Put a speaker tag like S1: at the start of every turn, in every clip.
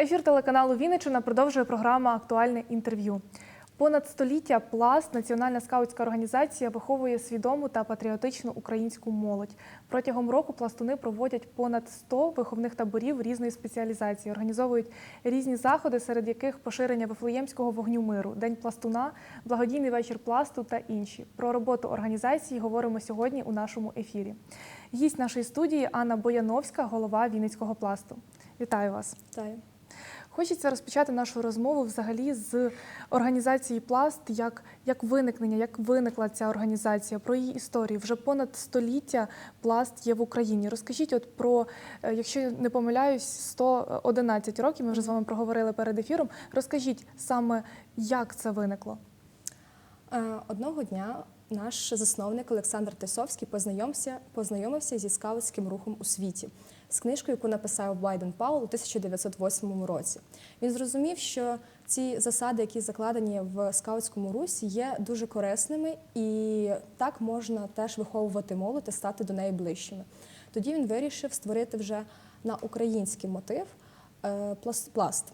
S1: Ефір телеканалу Вінниччина продовжує програма Актуальне інтерв'ю. Понад століття пласт Національна скаутська організація виховує свідому та патріотичну українську молодь. Протягом року пластуни проводять понад 100 виховних таборів різної спеціалізації, організовують різні заходи, серед яких поширення Вифлеємського вогню миру, День пластуна, благодійний вечір пласту та інші. Про роботу організації говоримо сьогодні у нашому ефірі. Гість нашої студії Анна Бояновська, голова Вінницького пласту. Вітаю вас.
S2: Вітаю.
S1: Хочеться розпочати нашу розмову взагалі з організації Пласт, як, як виникнення, як виникла ця організація, про її історію. Вже понад століття пласт є в Україні. Розкажіть, от про, е, якщо не помиляюсь, 111 років. Ми вже з вами проговорили перед ефіром. Розкажіть саме, як це виникло?
S2: Е, Одного дня наш засновник Олександр Тисовський познайомився, познайомився зі скаутським рухом у світі з книжкою, яку написав Байден Паул у 1908 році. Він зрозумів, що ці засади, які закладені в скаутському русі, є дуже корисними, і так можна теж виховувати молодь і стати до неї ближчими. Тоді він вирішив створити вже на український мотив е, пласт-.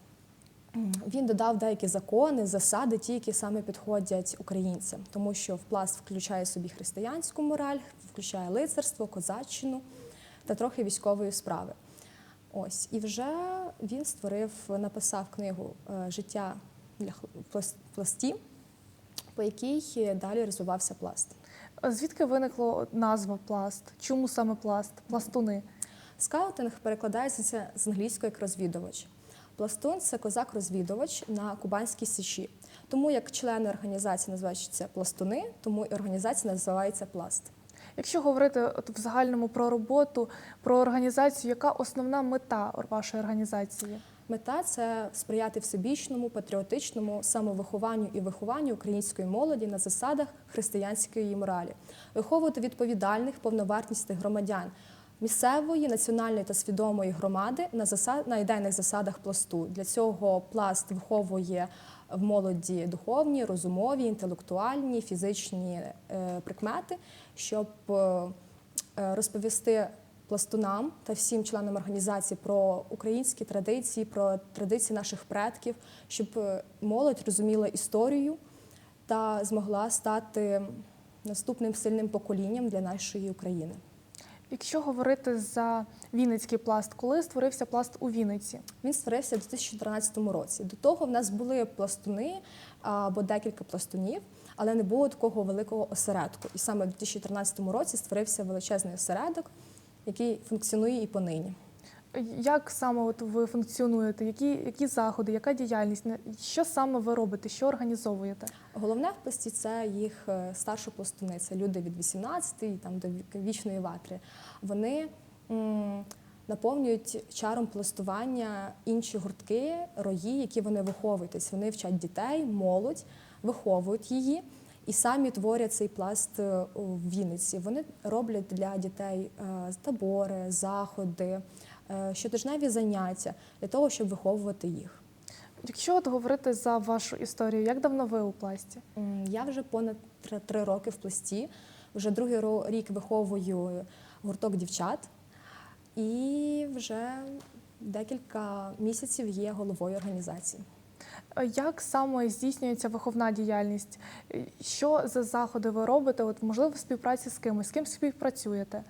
S2: Він додав деякі закони, засади, ті, які саме підходять українцям, тому що в пласт включає собі християнську мораль, включає лицарство, козаччину та трохи військової справи. Ось і вже він створив, написав книгу е, Життя для пласті, по якій далі розвивався пласт.
S1: Звідки виникла назва пласт? Чому саме пласт? Пластуни?
S2: Скаутинг перекладається з англійської як розвідувач. Пластун це козак-розвідувач на Кубанській січі. Тому як члени організації називаються пластуни, тому і організація називається пласт.
S1: Якщо говорити от в загальному про роботу, про організацію, яка основна мета вашої організації?
S2: Мета це сприяти всебічному, патріотичному самовихованню і вихованню української молоді на засадах християнської моралі, виховувати відповідальних, повновартісних громадян місцевої, національної та свідомої громади на засад на ідейних засадах пласту. Для цього пласт виховує в молоді духовні, розумові, інтелектуальні, фізичні е, прикмети, щоб е, е, розповісти пластунам та всім членам організації про українські традиції, про традиції наших предків, щоб молодь розуміла історію та змогла стати наступним сильним поколінням для нашої України.
S1: Якщо говорити за Вінницький пласт, коли створився пласт у Вінниці?
S2: Він створився у 2014 році. До того в нас були пластуни або декілька пластунів, але не було такого великого осередку. І саме в 2013 році створився величезний осередок, який функціонує і понині.
S1: Як саме от ви функціонуєте? Які, які заходи, яка діяльність? Що саме ви робите? Що організовуєте?
S2: Головне в пласті це їх е, старші пластуни, це люди від 18 і там до вічної ватри. Вони м, наповнюють чаром пластування інші гуртки, рої, які вони виховують. Тобто вони вчать дітей, молодь, виховують її. І самі творять цей пласт е, у Вінниці. Вони роблять для дітей е, табори, заходи, е, щотижневі заняття для того, щоб виховувати їх.
S1: Якщо от говорити за вашу історію, як давно ви у пласті?
S2: Я вже понад три, три роки в пласті. Вже другий рік виховую гурток дівчат, і вже декілька місяців є головою організації.
S1: Е, Як саме здійснюється виховна діяльність? Е, Що за заходи ви робите? От можливо, в співпраці з кимось, з ким співпрацюєте?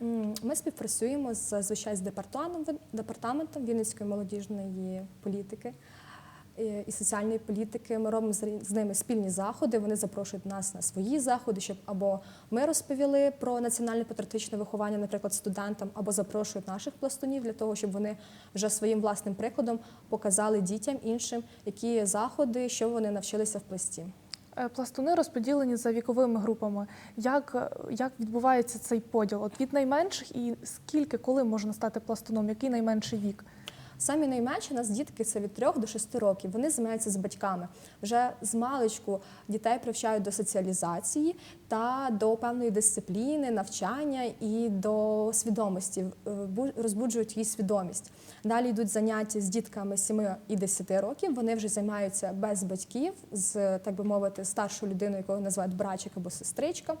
S2: Ми співпрацюємо зазвичай з департаментом, департаментом Вінницької молодіжної політики е, і соціальної політики. Ми робимо з ними спільні заходи. Вони запрошують нас на свої заходи, щоб або ми розповіли про національне патріотичне виховання, наприклад, студентам, або запрошують наших пластунів для того, щоб вони вже своїм власним прикладом показали дітям іншим, які заходи, що вони навчилися в пласті.
S1: Е, Пластуни розподілені за віковими групами. Як, е, як відбувається цей поділ? От від найменших і скільки, коли можна стати пластуном? Який найменший вік?
S2: Самі найменші у нас дітки це від 3 до 6 років. Вони займаються з батьками. Вже з маличку дітей привчають до соціалізації та до певної дисципліни, навчання і до свідомості, бу- розбуджують її свідомість. Далі йдуть заняття з дітками 7 і 10 років. Вони вже займаються без батьків, з так би мовити, старшою людиною, якого називають братчик або сестричка.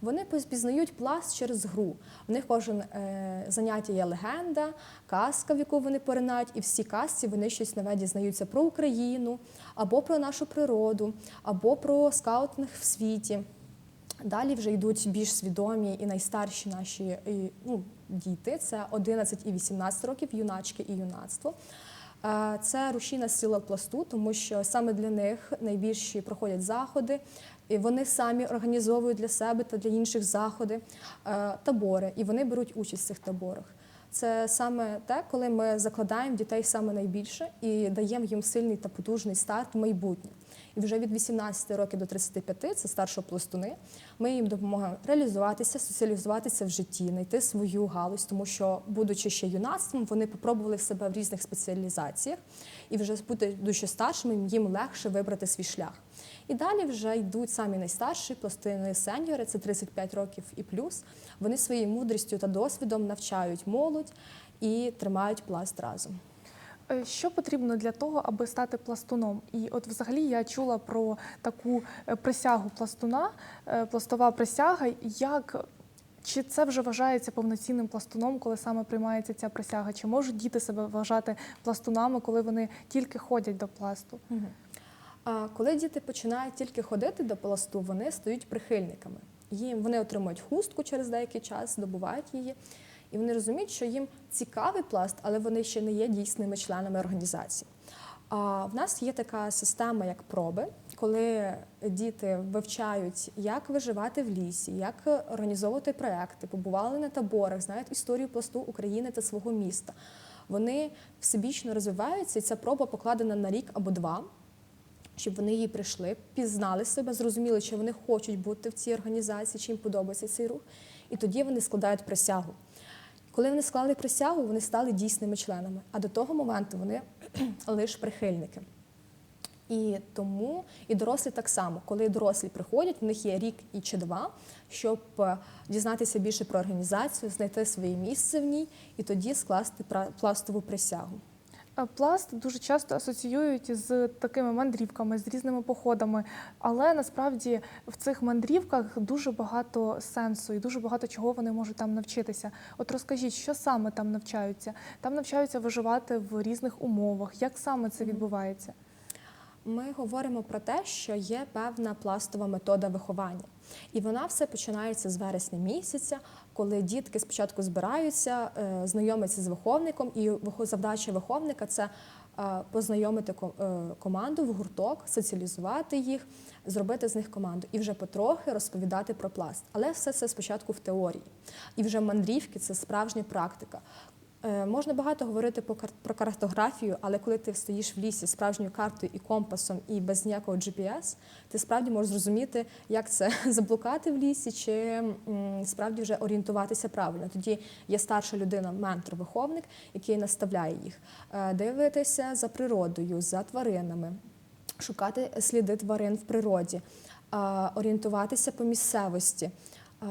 S2: Вони пізнають пласт через гру. У них кожен е, заняття є легенда, казка, в яку вони поринають. і всі казці вони щось нове дізнаються про Україну, або про нашу природу, або про скаутинг в світі. Далі вже йдуть більш свідомі і найстарші наші ну, діти це 11 і 18 років, юначки і юнацтво. Е, Це рушійна сила пласту, тому що саме для них найбільші проходять заходи. І вони самі організовують для себе та для інших заходи, е, табори, і вони беруть участь в цих таборах. Це саме те, коли ми закладаємо дітей саме найбільше і даємо їм сильний та потужний старт в майбутнє. І вже від 18 років до 35, це старшопластуни, ми їм допомагаємо реалізуватися, соціалізуватися в житті, знайти свою галузь, тому що, будучи ще юнацтвом, вони попробували себе в різних спеціалізаціях, і вже будучи старшими, їм легше вибрати свій шлях. І далі вже йдуть самі найстарші пластини сеньори, це 35 років і плюс. Вони своєю мудрістю та досвідом навчають молодь і тримають пласт разом.
S1: Е, Що потрібно для того, аби стати пластуном? І от взагалі я чула про таку е, присягу пластуна, е, пластова присяга. Як чи це вже вважається повноцінним пластуном, коли саме приймається ця присяга? Чи можуть діти себе вважати пластунами, коли вони тільки ходять до пласту?
S2: А коли діти починають тільки ходити до пласту, вони стають прихильниками. Їм вони отримують хустку через деякий час, здобувають її, і вони розуміють, що їм цікавий пласт, але вони ще не є дійсними членами організації. А в нас є така система, як проби, коли діти вивчають, як виживати в лісі, як організовувати проекти, побували на таборах, знають історію пласту України та свого міста. Вони всебічно розвиваються, і ця проба покладена на рік або два щоб вони її прийшли, пізнали себе, зрозуміли, чи вони хочуть бути в цій організації, чи їм подобається цей рух. І тоді вони складають присягу. Коли вони склали присягу, вони стали дійсними членами. А до того моменту вони лише прихильники. І тому і дорослі так само, коли дорослі приходять, в них є рік і чи два, щоб е, дізнатися більше про організацію, знайти своє місце в ній і тоді скласти пластову присягу.
S1: Е, Пласт дуже часто асоціюють з такими мандрівками, з різними походами, але насправді в цих мандрівках дуже багато сенсу і дуже багато чого вони можуть там навчитися. От розкажіть, що саме там навчаються? Там навчаються виживати в різних умовах. Як саме це відбувається?
S2: Ми говоримо про те, що є певна пластова метода виховання, і вона все починається з вересня місяця, коли дітки спочатку збираються, знайомиться знайомляться з виховником, і завдача виховника це е, познайомити е, команду в гурток, соціалізувати їх, зробити з них команду і вже потрохи розповідати про пласт. Але все це спочатку в теорії. І вже мандрівки це справжня практика. Е, Можна багато говорити про картографію, але коли ти стоїш в лісі справжньою картою і компасом, і без ніякого GPS, ти справді можеш зрозуміти, як це заблукати в лісі, чи справді вже орієнтуватися правильно. Тоді є старша людина, ментор, виховник, який наставляє їх, Е, дивитися за природою, за тваринами, шукати сліди тварин в природі, орієнтуватися по місцевості. Е,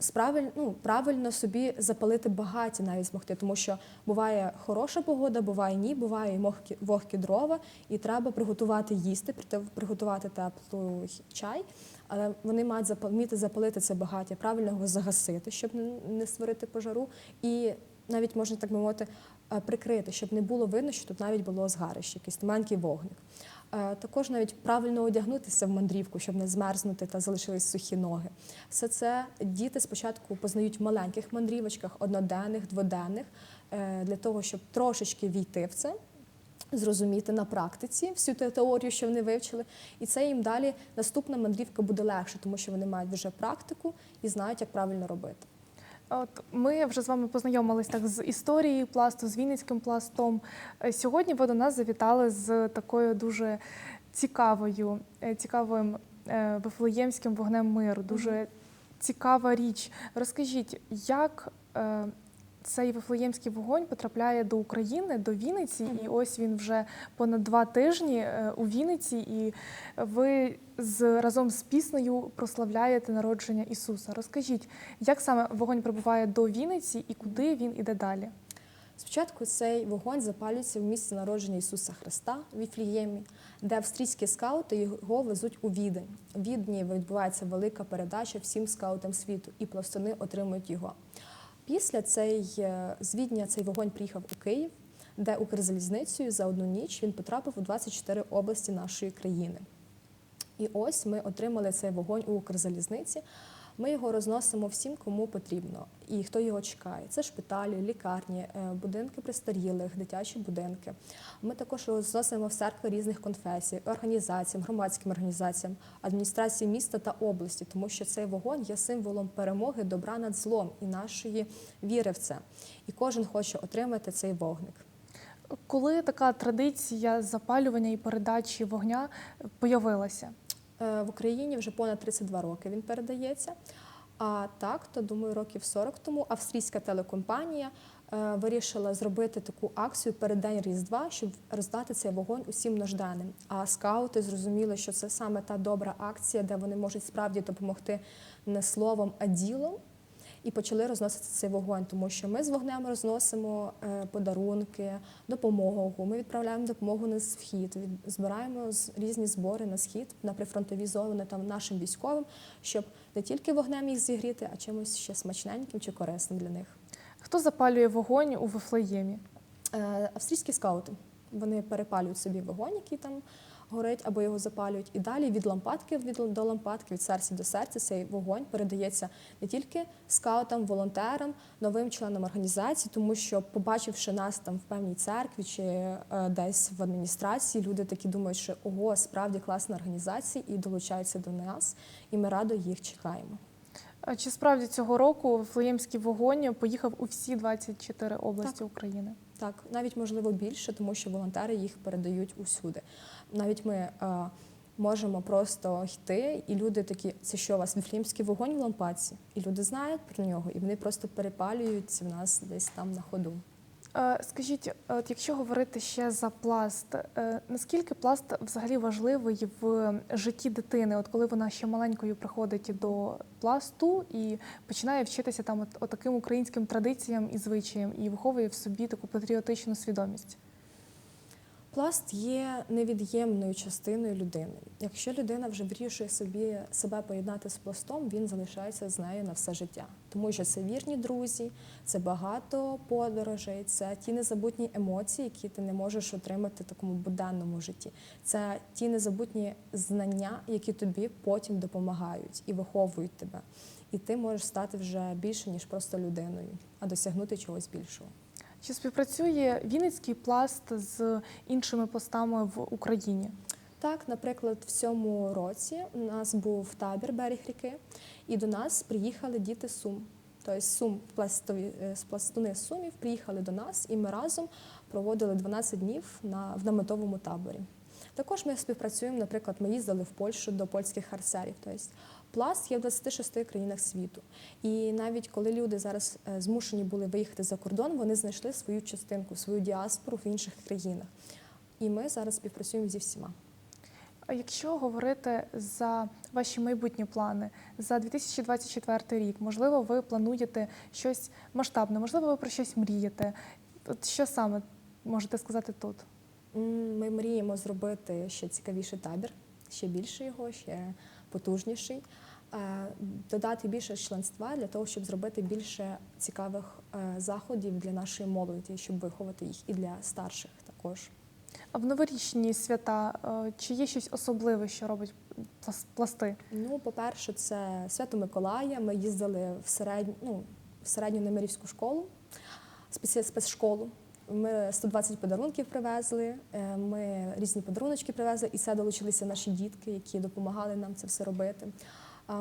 S2: справиль- ну, правильно собі запалити багаття навіть змогти, тому що буває хороша погода, буває ні, буває і мохкі, вогкі дрова, і треба приготувати їсти, приготувати теплий чай, але вони мають вміти запалити це багаття, правильно його загасити, щоб не- не створити пожару, і навіть можна так би мовити, е, прикрити, щоб не було видно, що тут навіть було згарище, якийсь маленький вогник. Е, Також навіть правильно одягнутися в мандрівку, щоб не змерзнути та залишились сухі ноги. Все це діти спочатку познають в маленьких мандрівочках, одноденних, дводенних, е, для того, щоб трошечки війти в це. Зрозуміти на практиці всю ту теорію, що вони вивчили, і це їм далі наступна мандрівка буде легше, тому що вони мають вже практику і знають, як правильно робити.
S1: От ми вже з вами познайомились так з історією пласту, з Вінницьким пластом. Е, Сьогодні ви до нас завітали з такою дуже цікавою, е, цікавим е, вифлеємським вогнем миру. Дуже цікава річ. Розкажіть, як цей вифлеємський вогонь потрапляє до України, до Вінниці, і ось він вже понад два тижні е, у Вінниці, і ви з разом з піснею прославляєте народження Ісуса. Розкажіть, як саме вогонь прибуває до Вінниці і куди він іде далі?
S2: Спочатку цей вогонь запалюється в місці народження Ісуса Христа в Віфліємі, де австрійські скаути його везуть у Відень. В Відні відбувається велика передача всім скаутам світу, і пластуни отримують його. Після цей, звідня цей вогонь приїхав у Київ, де Укрзалізницею за одну ніч він потрапив у 24 області нашої країни. І ось ми отримали цей вогонь у Укрзалізниці. Ми його розносимо всім, кому потрібно, і хто його чекає. Це шпиталі, лікарні, е, будинки престарілих, дитячі будинки. Ми також розносимо в церкви різних конфесій, організаціям, громадським організаціям, адміністрації міста та області, тому що цей вогонь є символом перемоги добра над злом і нашої віри в це. І кожен хоче отримати цей вогник.
S1: Коли така традиція запалювання і передачі вогня появилася?
S2: Е, В Україні вже понад 32 роки він передається. А так, то думаю, років 40 тому австрійська телекомпанія е, вирішила зробити таку акцію перед день Різдва, щоб роздати цей вогонь усім нужданим. А скаути зрозуміли, що це саме та добра акція, де вони можуть справді допомогти не словом, а ділом. І почали розносити цей вогонь, тому що ми з вогнем розносимо е, подарунки, допомогу. Ми відправляємо допомогу на схід, збираємо різні збори на схід, на прифронтові зони там нашим військовим, щоб не тільки вогнем їх зігріти, а чимось ще смачненьким чи корисним для них.
S1: Хто запалює вогонь у Вифлеємі?
S2: Е, Австрійські скаути вони перепалюють собі вогонь, який там горить, або його запалюють. І далі від лампадки від- до лампадки, від серця до серця цей вогонь передається не тільки скаутам, волонтерам, новим членам організації, тому що, побачивши нас там в певній церкві чи е, десь в адміністрації, люди такі думають, що ого, справді класна організація і долучаються до нас, і ми радо їх чекаємо.
S1: Чи справді цього року Вифлеємський вогонь поїхав у всі 24 області України?
S2: Так, навіть можливо більше, тому що волонтери їх передають усюди. Навіть ми е, можемо просто йти, і люди такі, це що у вас віфлімський вогонь в лампадці? І люди знають про нього, і вони просто перепалюють в нас десь там на ходу.
S1: Е, Скажіть, от якщо говорити ще за пласт, е, наскільки пласт взагалі важливий в житті дитини, от коли вона ще маленькою приходить до пласту і починає вчитися там от, от таким українським традиціям і звичаям, і виховує в собі таку патріотичну свідомість?
S2: Пласт є невід'ємною частиною людини. Якщо людина вже вирішує собі себе поєднати з пластом, він залишається з нею на все життя. Тому що це вірні друзі, це багато подорожей, це ті незабутні емоції, які ти не можеш отримати в такому буденному житті. Це ті незабутні знання, які тобі потім допомагають і виховують тебе. І ти можеш стати вже більше, ніж просто людиною, а досягнути чогось більшого.
S1: Чи співпрацює Вінницький пласт з іншими пластами в Україні?
S2: Так, наприклад, в цьому році у нас був табір берег ріки, і до нас приїхали діти Сум. Тобто Сум, пластові, е, пластуни Сумів приїхали до нас, і ми разом проводили 12 днів на, в наметовому таборі. Також ми співпрацюємо, наприклад, ми їздили в Польщу до польських харцерів. Тобто пласт є в 26 країнах світу. І навіть коли люди зараз е, змушені були виїхати за кордон, вони знайшли свою частинку, свою діаспору в інших країнах. І ми зараз співпрацюємо зі всіма.
S1: А якщо говорити за ваші майбутні плани за 2024 рік, можливо, ви плануєте щось масштабне, можливо, ви про щось мрієте. От що саме можете сказати тут?
S2: Ми мріємо зробити ще цікавіший табір, ще більше його, ще потужніший, е, додати більше членства для того, щоб зробити більше цікавих е, заходів для нашої молоді, щоб виховати їх і для старших також.
S1: А в новорічні свята е, чи є щось особливе, що робить пласти?
S2: Ну, по-перше, це Свято Миколая. Ми їздили в середню, ну, в середню немирівську школу, спецшколу. Ми 120 подарунків привезли, е, ми різні подаруночки привезли, і це долучилися наші дітки, які допомагали нам це все робити.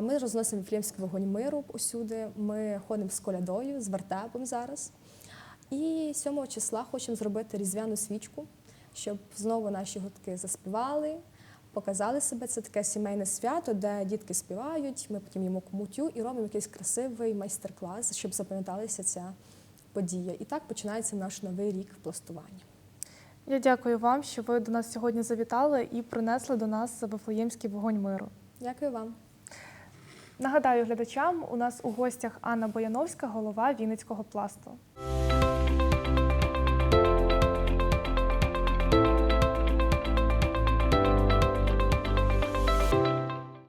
S2: Ми розносимо Віфлеємський вогонь миру усюди. Ми ходимо з колядою, з вертепом зараз. І 7 числа хочемо зробити різдвяну свічку, щоб знову наші гуртки заспівали, показали себе. Це таке сімейне свято, де дітки співають, ми потім їмо кумутю і робимо якийсь красивий майстер-клас, щоб запам'яталася ця подія. І так починається наш новий рік пластування.
S1: Я дякую вам, що ви до нас сьогодні завітали і принесли до нас Вифлеємський вогонь миру.
S2: Дякую вам.
S1: Нагадаю глядачам, у нас у гостях Анна Бояновська, голова Вінницького пласту.